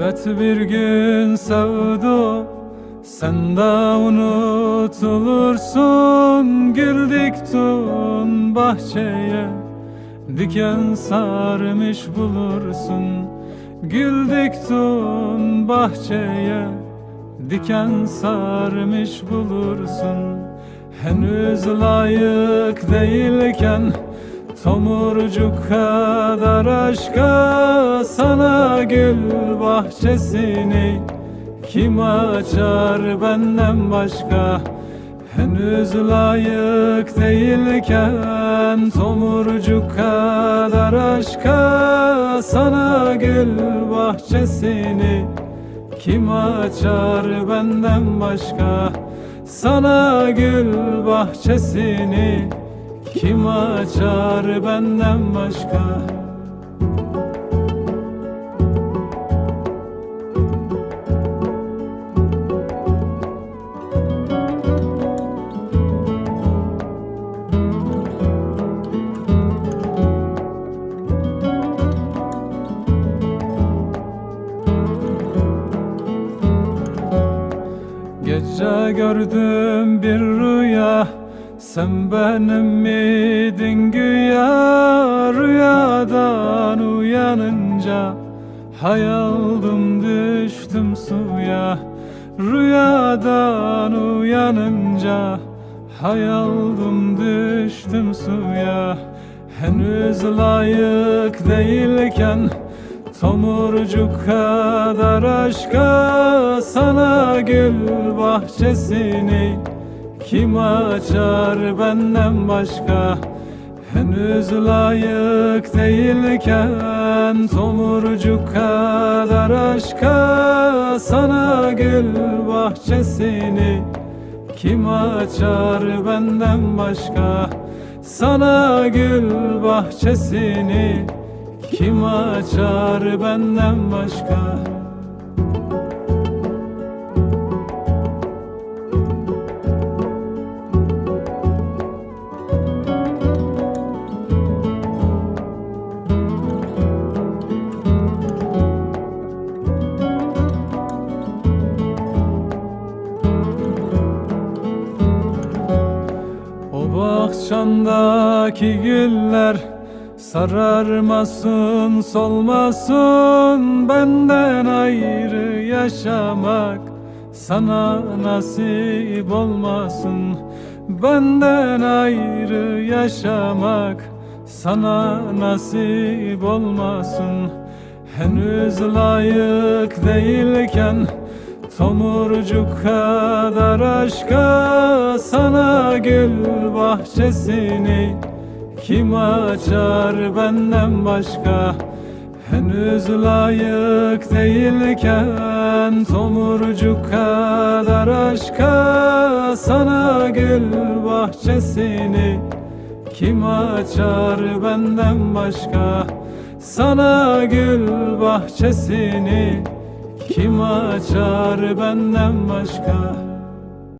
Elbet bir gün sevdum Sen de unutulursun. Gül diktun bahçeye Diken sarmış bulursun. Gül diktun bahçeye Diken sarmış bulursun. Henüz layık değilken Tomurcuk kadar aşka Sana gül bahçesini Kim açar benden başka? Henüz layık değilken Tomurcuk kadar aşka Sana gül bahçesini kim açar benden başka? Sana gül bahçesini Kim açar benden başka? Gece gördüm bir rüya Sen benim miydin güya Rüyadan uyanınca Hayaldım düştüm suya. Rüyadan uyanınca Hayaldım düştüm suya. Henüz layık değilken Tomurcuk kadar aşka sana gül bahçesini Kim açar benden başka Henüz layık değilken Tomurcuk kadar aşka sana gül bahçesini Kim açar benden başka Sana gül bahçesini kim açar benden başka? Bahçandaki güller Sararmasın, solmasın. Benden ayrı yaşamak Sana nasip olmasın. Benden ayrı yaşamak Sana nasip olmasın. Henüz layık değilken Tomurcuk kadar aşka Sana gül bahçesini kim açar benden başka? Henüz layık değilken Tomurcuk kadar aşka Sana gül bahçesini Kim açar benden başka? Sana gül bahçesini Kim açar benden başka